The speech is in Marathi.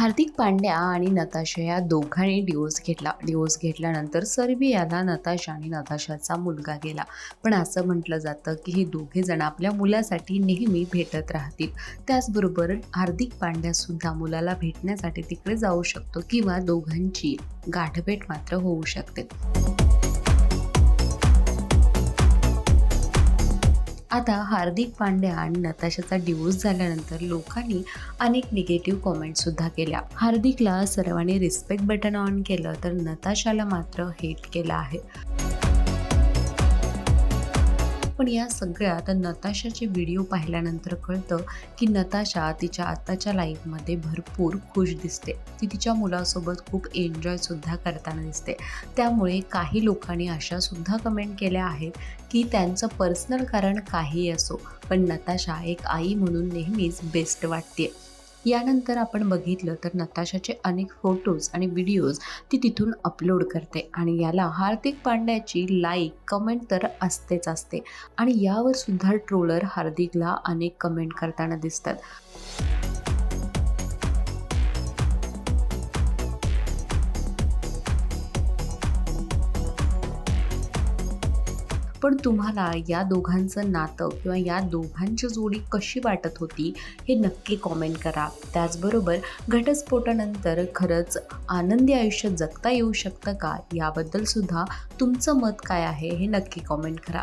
हार्दिक पांड्या आणि नताशा या दोघांनी डिवोर्स घेतला. डिवोर्स घेतल्यानंतर सर्बियाला नताशा आणि नताशाचा मुलगा गेला. पण असं म्हटलं जातं की हे दोघे जण आपल्या मुलासाठी नेहमी भेटत राहतील. त्याचबरोबर हार्दिक पांड्यासुद्धा मुलाला भेटण्यासाठी तिकडे जाऊ शकतो किंवा दोघांची गाठभेट मात्र होऊ शकते. आता हार्दिक पांड्या आणि नताशाचा डिवोर्स झाल्यानंतर लोकांनी अनेक निगेटिव्ह कॉमेंटसुद्धा केल्या. हार्दिकला सर्वांनी रिस्पेक्ट बटन ऑन केलं तर नताशाला मात्र हेट केलं आहे. पण या सगळ्यात नताशाचे व्हिडिओ पाहिल्यानंतर कळतं की नताशा तिच्या आत्ताच्या लाईफमध्ये भरपूर खुश दिसते. ती तिच्या मुलासोबत खूप एन्जॉयसुद्धा करताना दिसते. त्यामुळे काही लोकांनी अशासुद्धा कमेंट केल्या आहेत की त्यांचं पर्सनल कारण काही असो पण नताशा एक आई म्हणून नेहमीच बेस्ट वाटते यानंतर आपण बघितलं तर नताशाचे अनेक फोटोज आणि व्हिडिओज ती तिथून अपलोड करते आणि याला हार्दिक पांड्याची लाईक कमेंट तर असतेच असते. आणि यावर सुद्धा ट्रोलर हार्दिकला अनेक कमेंट करताना दिसतात. पण तुम्हाला या दोघांचं नातं किंवा या दोघांची जोडी कशी वाटत होती हे नक्की कॉमेंट करा. त्याचबरोबर घटस्फोटानंतर खरंच आनंदी आयुष्य जगता येऊ शकतं का? याबद्दल सुद्धा तुमचं मत काय आहे हे नक्की कॉमेंट करा.